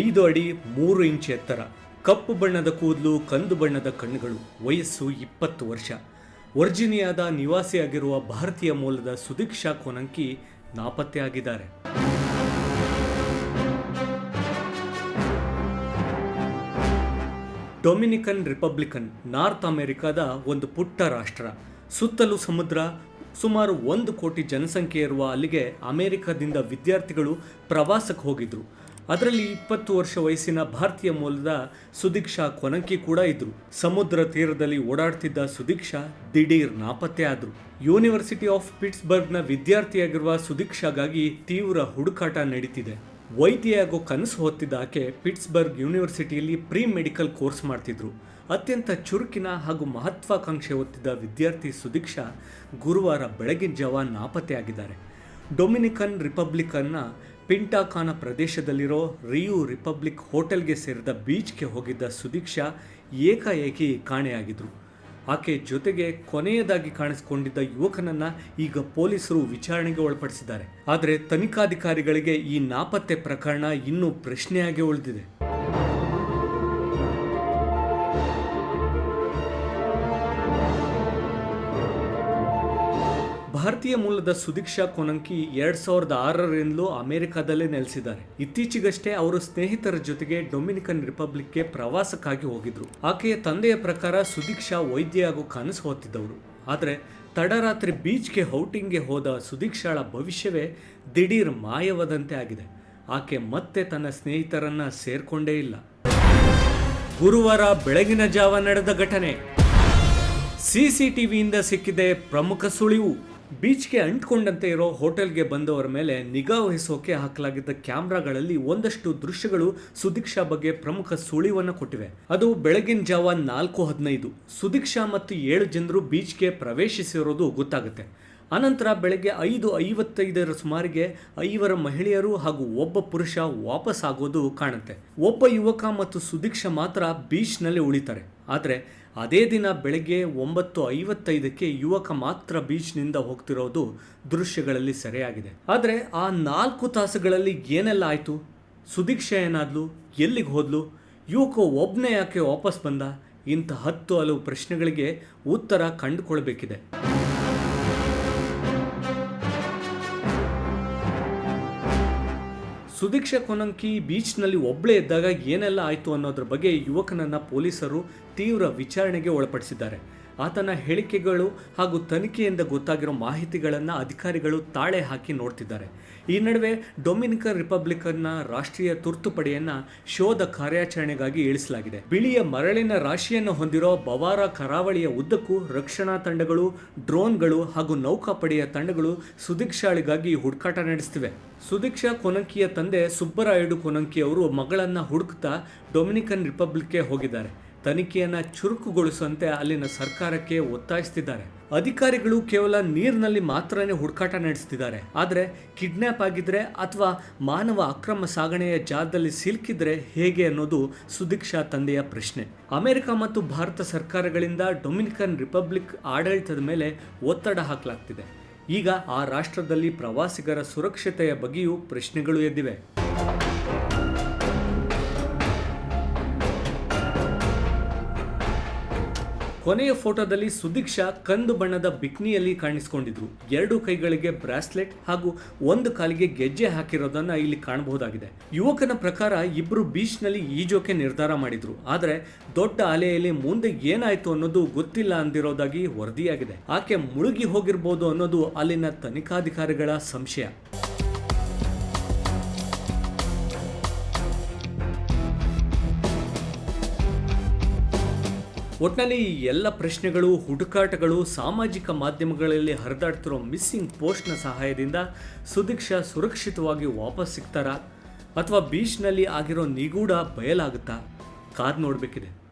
ಐದು ಅಡಿ ಮೂರು ಇಂಚ್ ಎತ್ತರ, ಕಪ್ಪು ಬಣ್ಣದ ಕೂದಲು, ಕಂದು ಬಣ್ಣದ ಕಣ್ಣುಗಳು, ವಯಸ್ಸು ಇಪ್ಪತ್ತು ವರ್ಷ. ವರ್ಜಿನಿಯಾದ ನಿವಾಸಿಯಾಗಿರುವ ಭಾರತೀಯ ಮೂಲದ ಸುದೀಕ್ಷಾ ಕೊನಂಕಿ ನಾಪತ್ತೆಯಾಗಿದ್ದಾರೆ ಡೊಮಿನಿಕನ್ ರಿಪಬ್ಲಿಕನ್, ನಾರ್ತ್ ಅಮೆರಿಕಾದ ಒಂದು ಪುಟ್ಟ ರಾಷ್ಟ್ರ. ಸುತ್ತಲೂ ಸಮುದ್ರ, ಸುಮಾರು ಒಂದು ಕೋಟಿ ಜನಸಂಖ್ಯೆ ಇರುವ ಅಲ್ಲಿಗೆ ಅಮೆರಿಕದಿಂದ ವಿದ್ಯಾರ್ಥಿಗಳು ಪ್ರವಾಸಕ್ಕೆ ಹೋಗಿದ್ರು. ಅದರಲ್ಲಿ ಇಪ್ಪತ್ತು ವರ್ಷ ವಯಸ್ಸಿನ ಭಾರತೀಯ ಮೂಲದ ಸುದೀಕ್ಷಾ ಕೊನಂಕಿ ಕೂಡ ಇದ್ರು. ಸಮುದ್ರ ತೀರದಲ್ಲಿ ಓಡಾಡ್ತಿದ್ದ ಸುದೀಕ್ಷಾ ದಿಢೀರ್ ನಾಪತ್ತೆ ಆದ್ರು. ಯೂನಿವರ್ಸಿಟಿ ಆಫ್ ಪಿಟ್ಸ್ಬರ್ಗ್ನ ವಿದ್ಯಾರ್ಥಿಯಾಗಿರುವ ಸುದೀಕ್ಷಾಗಾಗಿ ತೀವ್ರ ಹುಡುಕಾಟ ನಡೀತಿದೆ. ವೈದ್ಯೆಯಾಗೋ ಕನಸು ಹೊತ್ತಿದ್ದ ಆಕೆ ಪಿಟ್ಸ್ಬರ್ಗ್ ಯೂನಿವರ್ಸಿಟಿಯಲ್ಲಿ ಪ್ರೀ ಮೆಡಿಕಲ್ ಕೋರ್ಸ್ ಮಾಡ್ತಿದ್ರು. ಅತ್ಯಂತ ಚುರುಕಿನ ಹಾಗೂ ಮಹತ್ವಾಕಾಂಕ್ಷೆ ಹೊತ್ತಿದ್ದ ವಿದ್ಯಾರ್ಥಿ ಸುದೀಕ್ಷಾ ಗುರುವಾರ ಬೆಳಗಿನ ಜಾವ ನಾಪತ್ತೆಯಾಗಿದ್ದಾರೆ ಡೊಮಿನಿಕನ್ ರಿಪಬ್ಲಿಕನ್ನ ಪಿಂಟಾಕಾನ ಪ್ರದೇಶದಲ್ಲಿರೋ ರಿಯು ರಿಪಬ್ಲಿಕ್ ಹೋಟೆಲ್ಗೆ ಸೇರಿದ ಬೀಚ್ಗೆ ಹೋಗಿದ್ದ ಸುದೀಕ್ಷಾ ಏಕಾಏಕಿ ಕಾಣೆಯಾಗಿದ್ರು. ಆಕೆ ಜೊತೆಗೆ ಕೊನೆಯದಾಗಿ ಕಾಣಿಸಿಕೊಂಡಿದ್ದ ಯುವಕನನ್ನ ಈಗ ಪೊಲೀಸರು ವಿಚಾರಣೆಗೆ ಒಳಪಡಿಸಿದ್ದಾರೆ. ಆದರೆ ತನಿಖಾಧಿಕಾರಿಗಳಿಗೆ ಈ ನಾಪತ್ತೆ ಪ್ರಕರಣ ಇನ್ನೂ ಪ್ರಶ್ನೆಯಾಗಿ ಉಳಿದಿದೆ. ಭಾರತೀಯ ಮೂಲದ ಸುದೀಕ್ಷಾ ಕೊನಂಕಿ ಎರಡ್ ಸಾವಿರದ ಆರರಿಂದಲೂ ಅಮೆರಿಕದಲ್ಲೇ ನೆಲೆಸಿದ್ದಾರೆ. ಇತ್ತೀಚೆಗಷ್ಟೇ ಅವರು ಸ್ನೇಹಿತರ ಜೊತೆಗೆ ಡೊಮಿನಿಕನ್ ರಿಪಬ್ಲಿಕ್ಗೆ ಪ್ರವಾಸಕ್ಕಾಗಿ ಹೋಗಿದ್ರು. ಆಕೆಯ ತಂದೆಯ ಪ್ರಕಾರ ಸುದೀಕ್ಷಾ ವೈದ್ಯ ಹಾಗೂ ಕನಸು ಹೊತ್ತಿದ್ದವರು ಆದರೆ ತಡರಾತ್ರಿ ಬೀಚ್ಗೆ ಔಟಿಂಗ್ಗೆ ಹೋದ ಸುದೀಕ್ಷಾಳ ಭವಿಷ್ಯವೇ ದಿಢೀರ್ ಮಾಯವದಂತೆ ಆಗಿದೆ. ಆಕೆ ಮತ್ತೆ ತನ್ನ ಸ್ನೇಹಿತರನ್ನ ಸೇರ್ಕೊಂಡೇ ಇಲ್ಲ. ಗುರುವಾರ ಬೆಳಗಿನ ಜಾವ ನಡೆದ ಘಟನೆ. ಸಿಸಿಟಿವಿಯಿಂದ ಸಿಕ್ಕಿದೆ ಪ್ರಮುಖ ಸುಳಿವು. ಬೀಚ್ಗೆ ಅಂಟ್ಕೊಂಡಂತೆ ಇರೋ ಹೋಟೆಲ್ಗೆ ಬಂದವರ ಮೇಲೆ ನಿಗಾ ವಹಿಸೋಕೆ ಹಾಕಲಾಗಿದ್ದ ಕ್ಯಾಮ್ರಾಗಳಲ್ಲಿ ಒಂದಷ್ಟು ದೃಶ್ಯಗಳು ಸುದೀಕ್ಷಾ ಬಗ್ಗೆ ಪ್ರಮುಖ ಸುಳಿವನ್ನು ಕೊಟ್ಟಿವೆ. ಅದು ಬೆಳಗಿನ ಜಾವ ನಾಲ್ಕು ಹದಿನೈದು. ಸುದೀಕ್ಷಾ ಮತ್ತು ಏಳು ಜನರು ಬೀಚ್ಗೆ ಪ್ರವೇಶಿಸಿರೋದು ಗೊತ್ತಾಗುತ್ತೆ. ಅನಂತರ ಬೆಳಗ್ಗೆ ಐದು ಐವತ್ತೈದರ ಸುಮಾರಿಗೆ ಐವರ ಮಹಿಳೆಯರು ಹಾಗೂ ಒಬ್ಬ ಪುರುಷ ವಾಪಸ್ ಆಗೋದು ಕಾಣುತ್ತೆ. ಒಬ್ಬ ಯುವಕ ಮತ್ತು ಸುದೀಕ್ಷ ಮಾತ್ರ ಬೀಚ್ನಲ್ಲಿ ಉಳಿತಾರೆ. ಆದರೆ ಅದೇ ದಿನ ಬೆಳಗ್ಗೆ ಒಂಬತ್ತು ಐವತ್ತೈದಕ್ಕೆ ಯುವಕ ಮಾತ್ರ ಬೀಚ್ನಿಂದ ಹೋಗ್ತಿರೋದು ದೃಶ್ಯಗಳಲ್ಲಿ ಸೆರೆಯಾಗಿದೆ. ಆದರೆ ಆ ನಾಲ್ಕು ತಾಸುಗಳಲ್ಲಿ ಏನೆಲ್ಲ ಆಯಿತು? ಸುದೀಕ್ಷ ಏನಾದ್ಲು? ಎಲ್ಲಿಗೆ ಹೋದ್ಲು? ಯುವಕ ಒಬ್ಬನೇ ಯಾಕೆ ವಾಪಸ್ ಬಂದ? ಇಂಥ ಹತ್ತು ಹಲವು ಪ್ರಶ್ನೆಗಳಿಗೆ ಉತ್ತರ ಕಂಡುಕೊಳ್ಬೇಕಿದೆ. ಸುದೀಕ್ಷಾ ಕೊನಂಕಿ ಬೀಚ್ನಲ್ಲಿ ಒಬ್ಬಳೇ ಇದ್ದಾಗ ಏನೆಲ್ಲ ಆಯಿತು ಅನ್ನೋದ್ರ ಬಗ್ಗೆ ಯುವಕನನ್ನು ಪೊಲೀಸರು ತೀವ್ರ ವಿಚಾರಣೆಗೆ ಒಳಪಡಿಸಿದ್ದಾರೆ. ಆತನ ಹೇಳಿಕೆಗಳು ಹಾಗೂ ತನಿಖೆಯಿಂದ ಗೊತ್ತಾಗಿರೋ ಮಾಹಿತಿಗಳನ್ನು ಅಧಿಕಾರಿಗಳು ತಾಳೆ ಹಾಕಿ ನೋಡ್ತಿದ್ದಾರೆ. ಈ ನಡುವೆ ಡೊಮಿನಿಕನ್ ರಿಪಬ್ಲಿಕನ್ನ ರಾಷ್ಟ್ರೀಯ ತುರ್ತು ಪಡೆಯನ್ನ ಶೋಧ ಕಾರ್ಯಾಚರಣೆಗಾಗಿ ಇಳಿಸಲಾಗಿದೆ. ಬಿಳಿಯ ಮರಳಿನ ರಾಶಿಯನ್ನು ಹೊಂದಿರೋ ಬವಾರ ಕರಾವಳಿಯ ಉದ್ದಕ್ಕೂ ರಕ್ಷಣಾ ತಂಡಗಳು, ಡ್ರೋನ್ಗಳು ಹಾಗೂ ನೌಕಾಪಡೆಯ ತಂಡಗಳು ಸುದೀಕ್ಷಾಳಿಗಾಗಿ ಹುಡುಕಾಟ ನಡೆಸ್ತಿವೆ. ಸುದೀಕ್ಷಾ ಕೊನಂಕಿಯ ತಂದೆ ಸುಬ್ಬರಾಯುಡು ಕೊನಂಕಿ ಅವರು ಮಗಳನ್ನ ಹುಡುಕ್ತಾ ಡೊಮಿನಿಕನ್ ರಿಪಬ್ಲಿಕ್ಗೆ ಹೋಗಿದ್ದಾರೆ. ತನಿಖೆಯನ್ನ ಚುರುಕುಗೊಳಿಸುವಂತೆ ಅಲ್ಲಿನ ಸರ್ಕಾರಕ್ಕೆ ಒತ್ತಾಯಿಸ್ತಿದ್ದಾರೆ. ಅಧಿಕಾರಿಗಳು ಕೇವಲ ನೀರಿನಲ್ಲಿ ಮಾತ್ರನೇ ಹುಡುಕಾಟ ನಡೆಸ್ತಿದ್ದಾರೆ. ಆದರೆ ಕಿಡ್ನ್ಯಾಪ್ ಆಗಿದ್ರೆ ಅಥವಾ ಮಾನವ ಅಕ್ರಮ ಸಾಗಣೆಯ ಜಾಲದಲ್ಲಿ ಸಿಲುಕಿದ್ರೆ ಹೇಗೆ ಅನ್ನೋದು ಸುದೀಕ್ಷಾ ತಂದೆಯ ಪ್ರಶ್ನೆ. ಅಮೆರಿಕ ಮತ್ತು ಭಾರತ ಸರ್ಕಾರಗಳಿಂದ ಡೊಮಿನಿಕನ್ ರಿಪಬ್ಲಿಕ್ ಆಡಳಿತದ ಮೇಲೆ ಒತ್ತಡ ಹಾಕಲಾಗ್ತಿದೆ. ಈಗ ಆ ರಾಷ್ಟ್ರದಲ್ಲಿ ಪ್ರವಾಸಿಗರ ಸುರಕ್ಷತೆಯ ಬಗ್ಗೆಯೂ ಪ್ರಶ್ನೆಗಳು ಎದ್ದಿವೆ. ಕೊನೆಯ ಫೋಟೋದಲ್ಲಿ ಸುದೀಕ್ಷಾ ಕಂದು ಬಣ್ಣದ ಬಿಕ್ನಿಯಲ್ಲಿ ಕಾಣಿಸಿಕೊಂಡಿದ್ರು. ಎರಡು ಕೈಗಳಿಗೆ ಬ್ರಾಸ್ಲೆಟ್ ಹಾಗೂ ಒಂದು ಕಾಲಿಗೆ ಗೆಜ್ಜೆ ಹಾಕಿರೋದನ್ನ ಇಲ್ಲಿ ಕಾಣಬಹುದಾಗಿದೆ. ಯುವಕನ ಪ್ರಕಾರ ಇಬ್ಬರು ಬೀಚ್ನಲ್ಲಿ ಈಜೋಕೆ ನಿರ್ಧಾರ ಮಾಡಿದ್ರು. ಆದರೆ ದೊಡ್ಡ ಅಲೆಯಲ್ಲಿ ಮುಂದೆ ಏನಾಯ್ತು ಅನ್ನೋದು ಗೊತ್ತಿಲ್ಲ ಅಂದಿರೋದಾಗಿ ವರದಿಯಾಗಿದೆ. ಆಕೆ ಮುಳುಗಿ ಹೋಗಿರ್ಬೋದು ಅನ್ನೋದು ಅಲ್ಲಿನ ತನಿಖಾಧಿಕಾರಿಗಳ ಸಂಶಯ. ಒಟ್ಟಿನಲ್ಲಿ ಈ ಎಲ್ಲ ಪ್ರಶ್ನೆಗಳು, ಹುಡುಕಾಟಗಳು ಸಾಮಾಜಿಕ ಮಾಧ್ಯಮಗಳಲ್ಲಿ ಹರಿದಾಡ್ತಿರೋ ಮಿಸ್ಸಿಂಗ್ ಪೋಸ್ಟ್ನ ಸಹಾಯದಿಂದ ಸುದೀಕ್ಷಾ ಸುರಕ್ಷಿತವಾಗಿ ವಾಪಸ್ ಸಿಗ್ತಾರಾ? ಅಥವಾ ಬೀಚ್ನಲ್ಲಿ ಆಗಿರೋ ನಿಗೂಢ ಬಯಲಾಗುತ್ತಾ? ಕಾದು ನೋಡಬೇಕಿದೆ.